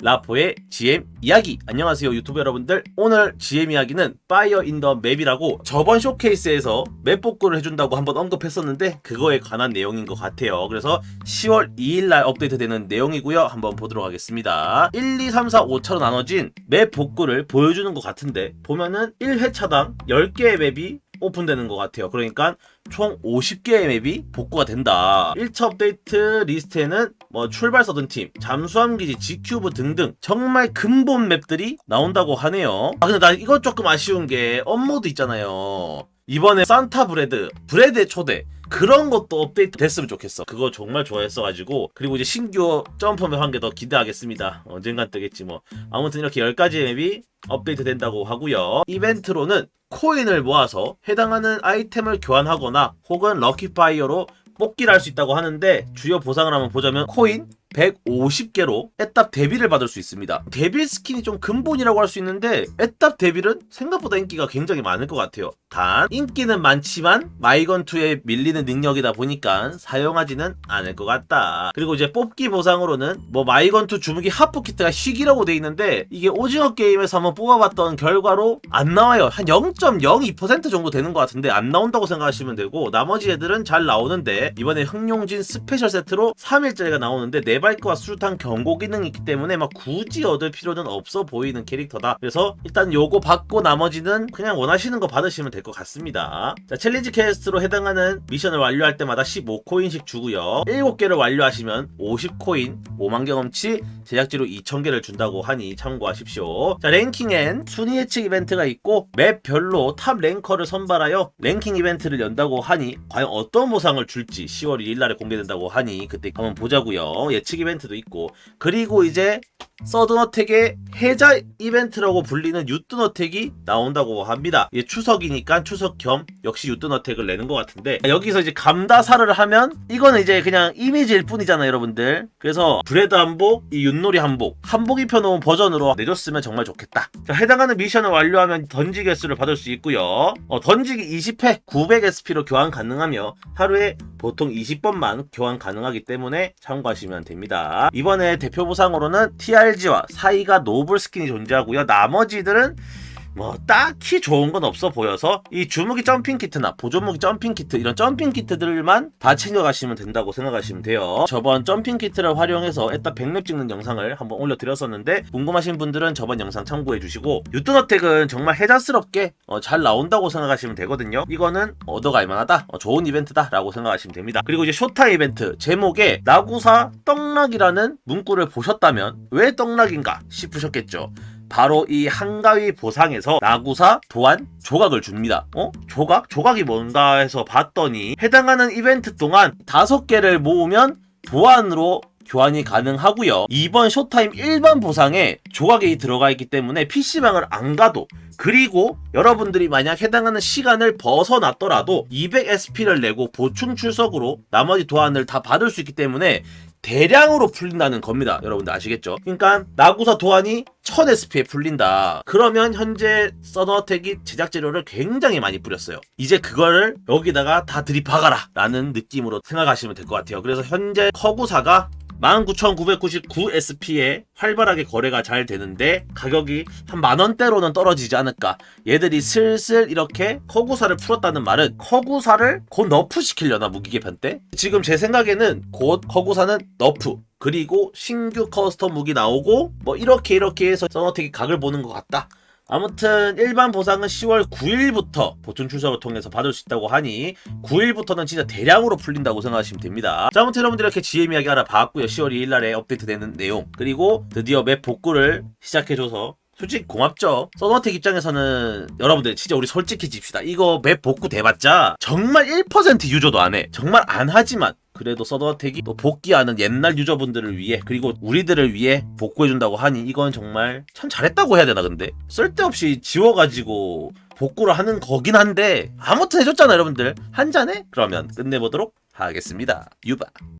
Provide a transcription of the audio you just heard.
라포의 GM 이야기. 안녕하세요 유튜브 여러분들. 오늘 GM 이야기는 파이어 인 더 맵이라고 저번 쇼케이스에서 맵 복구를 해준다고 한번 언급했었는데 그거에 관한 내용인 것 같아요. 그래서 10월 2일날 업데이트되는 내용이고요. 한번 보도록 하겠습니다. 1, 2, 3, 4, 5차로 나눠진 맵 복구를 보여주는 것 같은데 보면은 1회차당 10개의 맵이 오픈되는 것 같아요. 그러니까 총 50개의 맵이 복구가 된다. 1차 업데이트 리스트에는 뭐 출발 서든 팀, 잠수함 기지, G큐브 등등 정말 근본 맵들이 나온다고 하네요. 아 근데 나 이거 조금 아쉬운 게 업모드 있잖아요. 이번에 산타 브레드, 브레드의 초대 그런 것도 업데이트 됐으면 좋겠어. 그거 정말 좋아했어가지고 그리고 이제 신규 점프맵 한 개 더 기대하겠습니다. 언젠간 뜨겠지 뭐. 아무튼 이렇게 10가지 맵이 업데이트 된다고 하고요. 이벤트로는 코인을 모아서 해당하는 아이템을 교환하거나 혹은 럭키파이어로 뽑기를 할 수 있다고 하는데 주요 보상을 한번 보자면 코인 150개로 애답 데뷔를 받을 수 있습니다. 데뷔 스킨이 좀 근본이라고 할 수 있는데 애답 데뷔는 생각보다 인기가 굉장히 많을 것 같아요. 단 인기는 많지만 마이건2에 밀리는 능력이다 보니까 사용하지는 않을 것 같다. 그리고 이제 뽑기 보상으로는 뭐 마이건2 주무기 하프 키트가 쉬기라고 돼 있는데 이게 오징어 게임에서 한번 뽑아봤던 결과로 안 나와요. 한 0.02% 정도 되는 것 같은데 안 나온다고 생각하시면 되고 나머지 애들은 잘 나오는데 이번에 흥룡진 스페셜 세트로 3일짜리가 나오는데 네 발크와 수류탄 경고 기능이 있기 때문에 막 굳이 얻을 필요는 없어 보이는 캐릭터다. 그래서 일단 요거 받고 나머지는 그냥 원하시는 거 받으시면 될 것 같습니다. 자, 챌린지 퀘스트로 해당하는 미션을 완료할 때마다 15코인씩 주고요. 7개를 완료하시면 50코인, 5만 경험치, 제작지로 2,000개를 준다고 하니 참고하십시오. 자, 랭킹엔 순위 예측 이벤트가 있고 맵별로 탑 랭커를 선발하여 랭킹 이벤트를 연다고 하니 과연 어떤 보상을 줄지 10월 2일 날에 공개된다고 하니 그때 한번 보자고요. 예측 이벤트도 있고 그리고 이제 서든어택의 해자 이벤트라고 불리는 유뜬어택이 나온다고 합니다. 이게 추석이니까 추석 겸 역시 유뜬어택을 내는 것 같은데 여기서 이제 감다사를 하면 이거는 이제 그냥 이미지일 뿐이잖아요, 여러분들. 그래서 브레드 한복, 이 윷놀이 한복, 한복 입혀놓은 버전으로 내줬으면 정말 좋겠다. 자, 해당하는 미션을 완료하면 던지기 횟수를 받을 수 있고요. 어, 던지기 20회 900SP로 교환 가능하며 하루에 보통 20번만 교환 가능하기 때문에 참고하시면 됩니다. 이번에 대표 보상으로는 TRG와 사이가 노블 스킨이 존재하고요. 나머지들은 뭐 딱히 좋은 건 없어 보여서 이 주무기 점핑 키트나 보조무기 점핑 키트 이런 점핑 키트들만 다 챙겨가시면 된다고 생각하시면 돼요. 저번 점핑 키트를 활용해서 에따 100렙 찍는 영상을 한번 올려드렸었는데 궁금하신 분들은 저번 영상 참고해 주시고 유턴어택은 정말 해자스럽게 어, 잘 나온다고 생각하시면 되거든요. 이거는 얻어갈 만하다, 어, 좋은 이벤트다 라고 생각하시면 됩니다. 그리고 이제 쇼타 이벤트 제목에 나구사 떡락이라는 문구를 보셨다면 왜 떡락인가 싶으셨겠죠. 바로 이 한가위 보상에서 나구사 도안 조각을 줍니다. 어? 조각? 조각이 뭔가 해서 봤더니 해당하는 이벤트 동안 다섯 개를 모으면 도안으로 교환이 가능하고요. 이번 쇼타임 일반 보상에 조각이 들어가 있기 때문에 PC방을 안 가도 그리고 여러분들이 만약 해당하는 시간을 벗어났더라도 200SP를 내고 보충 출석으로 나머지 도안을 다 받을 수 있기 때문에 대량으로 풀린다는 겁니다. 여러분들 아시겠죠? 그러니까 나구사 도안이 1000SP에 풀린다. 그러면 현재 서너텍이 제작 재료를 굉장히 많이 뿌렸어요. 이제 그거를 여기다가 다 들이박아라 라는 느낌으로 생각하시면 될 것 같아요. 그래서 현재 커구사가 19,999SP에 활발하게 거래가 잘 되는데 가격이 한 만원대로는 떨어지지 않을까 얘들이 슬슬 이렇게 커구사를 풀었다는 말은 커구사를 곧 너프 시키려나 무기개편 때? 지금 제 생각에는 곧 커구사는 너프 그리고 신규 커스텀 무기 나오고 뭐 이렇게 이렇게 해서 서너텍이 각을 보는 것 같다 아무튼 일반 보상은 10월 9일부터 보충 출석을 통해서 받을 수 있다고 하니 9일부터는 진짜 대량으로 풀린다고 생각하시면 됩니다. 자, 아무튼 여러분들 이렇게 GM 이야기 알아봤고요. 10월 2일 날에 업데이트되는 내용 그리고 드디어 맵 복구를 시작해줘서 솔직히 고맙죠. 서너텍 입장에서는 여러분들 진짜 우리 솔직해집시다. 이거 맵 복구 돼봤자 정말 1% 유저도 안 해. 정말 안 하지만 그래도 서너텍이 또 복귀하는 옛날 유저분들을 위해 그리고 우리들을 위해 복구해준다고 하니 이건 정말 참 잘했다고 해야 되나 근데? 쓸데없이 지워가지고 복구를 하는 거긴 한데 아무튼 해줬잖아 여러분들. 한 잔에? 그러면 끝내보도록 하겠습니다. 유바